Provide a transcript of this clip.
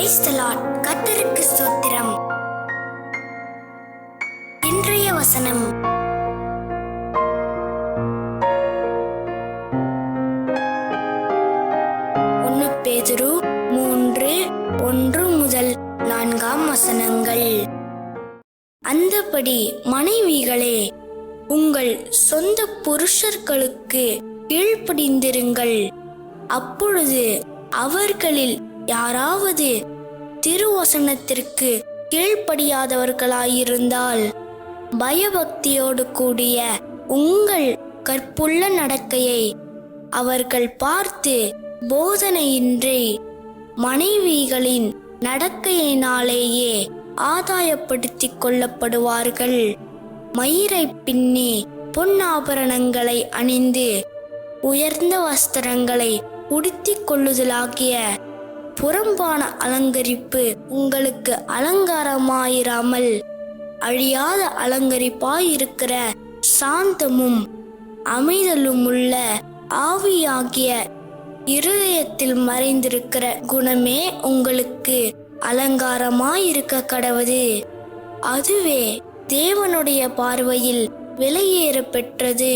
Praise the Lord. ஸ்தோத்திரம். இன்றைய வசனம். ஒன்னு பேதுரு மூன்று ஒன்று முதல் நான்காம் வசனங்கள். அந்தபடி மனைவிகளே உங்கள் சொந்த புருஷர்களுக்கு கீழ்ப்படிந்திருங்கள். அப்பொழுது அவர்களில் யாராவது திருவசனத்திற்கு கீழ்ப்படியாதவர்களாயிருந்தால் பயபக்தியோடு கூடிய உங்கள் கற்புள்ள நடக்கையை அவர்கள் பார்த்து போதனையின்றி மனைவிகளின் நடக்கையினாலேயே ஆதாயப்படுத்திக் கொள்ளப்படுவார்கள். மயிரை பின்னி பொன்னாபரணங்களை அணிந்து உயர்ந்த வஸ்திரங்களை உடுத்திக் கொள்ளுதலாகிய புறம்பான அலங்கரிப்பு உங்களுக்கு அலங்காரமாயிராமல் அழியாத அலங்கரிப்பாயிருக்கிற சாந்தமும் அமைதலுமுள்ள ஆவியாகிய இருதயத்தில் மறைந்திருக்கிற குணமே உங்களுக்கு அலங்காரமாயிருக்க கடவுது அதுவே தேவனுடைய பார்வையில் விலையேற பெற்றது